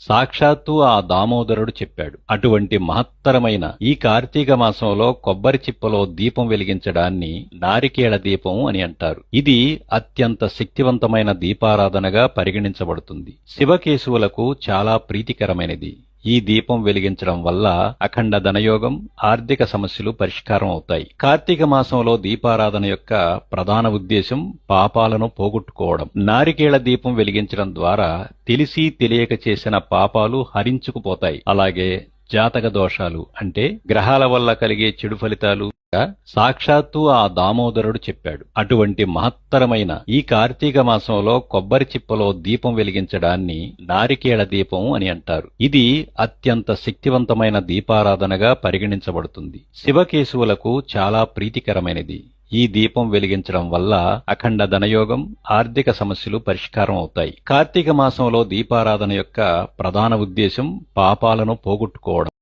సాక్షాత్తు ఆ దామోదరుడు చెప్పాడు. అటువంటి మహత్తరమైన ఈ కార్తీక మాసంలో కొబ్బరి చిప్పలో దీపం వెలిగించడాన్ని నారికేళ దీపం అని అంటారు. ఇది అత్యంత శక్తివంతమైన దీపారాధనగా పరిగణించబడుతుంది. శివకేశవులకు చాలా ప్రీతికరమైనది. ఈ దీపం వెలిగించడం వల్ల అఖండ ధనయోగం ఆర్థిక సమస్యలు పరిష్కారం అవుతాయి. కార్తీక మాసంలో దీపారాధన యొక్క ప్రధాన ఉద్దేశం పాపాలను పోగొట్టుకోవడం. నారికేళ దీపం వెలిగించడం ద్వారా తెలిసి తెలియక చేసిన పాపాలు హరించుకుపోతాయి. అలాగే జాతక దోషాలు అంటే గ్రహాల వల్ల కలిగే చెడు ఫలితాలు సాక్షాత్తు ఆ దామోదరుడు చెప్పాడు. అటువంటి మహత్తరమైన ఈ కార్తీక మాసంలో కొబ్బరి చిప్పలో దీపం వెలిగించడాన్ని నారికేళ దీపం అని అంటారు. ఇది అత్యంత శక్తివంతమైన దీపారాధనగా పరిగణించబడుతుంది. శివకేశవులకు చాలా ప్రీతికరమైనది. ఈ దీపం వెలిగించడం వల్ల అఖండ ధనయోగం ఆర్థిక సమస్యలు పరిష్కారం అవుతాయి. కార్తీక మాసంలో దీపారాధన యొక్క ప్రధాన ఉద్దేశం పాపాలను పోగొట్టుకోవడం.